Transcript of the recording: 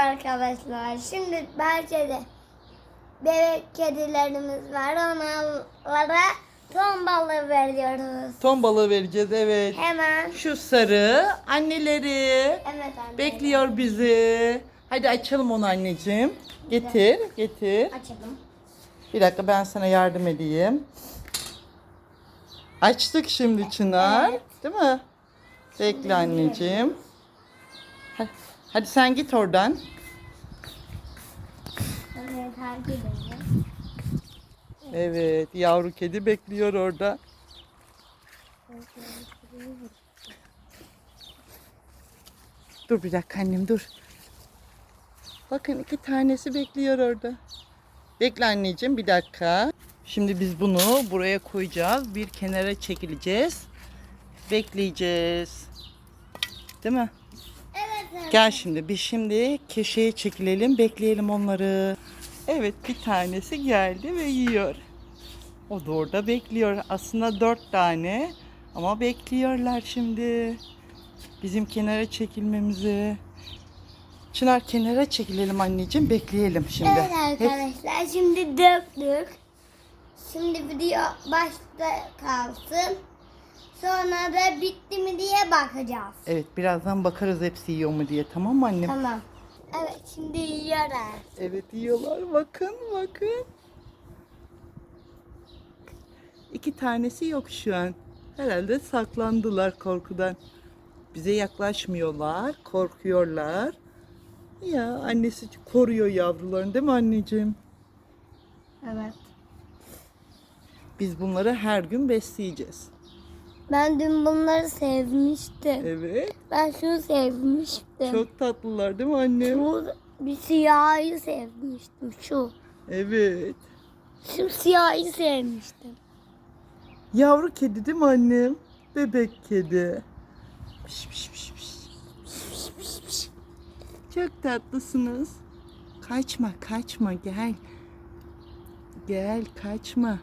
Arkadaşlar şimdi bahçede bebek kedilerimiz var. Onlara ton balığı veriyoruz. Ton balığı vereceğiz evet. Hemen. Şu sarı anneleri Evet anne. bekliyor bizi. Hadi açalım onu anneciğim. Getir, getir. Açalım. Bir dakika ben sana yardım edeyim. Açtık şimdi Çınar. Evet. Değil mi? Bekle anneciğim. Hadi, hadi sen git oradan. Evet takip edelim. Evet, yavru kedi bekliyor orada. Dur bir dakika annem dur. Bakın iki tanesi bekliyor orada. Bekle anneciğim bir dakika. Şimdi biz bunu buraya koyacağız. Bir kenara çekileceğiz. Bekleyeceğiz. Değil mi? Gel şimdi biz şimdi köşeye çekilelim bekleyelim onları. Evet bir tanesi geldi ve yiyor. O da orada bekliyor. Aslında dört tane ama bekliyorlar şimdi. Bizim kenara çekilmemizi. Çınar kenara çekilelim anneciğim bekleyelim şimdi. Evet arkadaşlar şimdi döktük. Şimdi video başta kalsın. Sonra da bitti mi diye bakacağız. Evet birazdan bakarız hepsi yiyor mu diye tamam mı annem? Tamam. Evet şimdi yiyorlar. Evet yiyorlar. Bakın bakın. İki tanesi yok şu an. Herhalde saklandılar korkudan. Bize yaklaşmıyorlar. Korkuyorlar. Ya annesi koruyor yavrularını değil mi anneciğim? Evet. Biz bunları her gün besleyeceğiz. Ben dün bunları sevmiştim. Evet. Ben şunu sevmiştim. Çok tatlılar değil mi annem? Şu bir siyahı sevmiştim şu. Evet. Şu siyahı sevmiştim. Yavru kedi değil mi annem? Bebek kedi. Piş piş piş piş. Piş piş piş. Çok tatlısınız. Kaçma kaçma gel. Gel kaçma.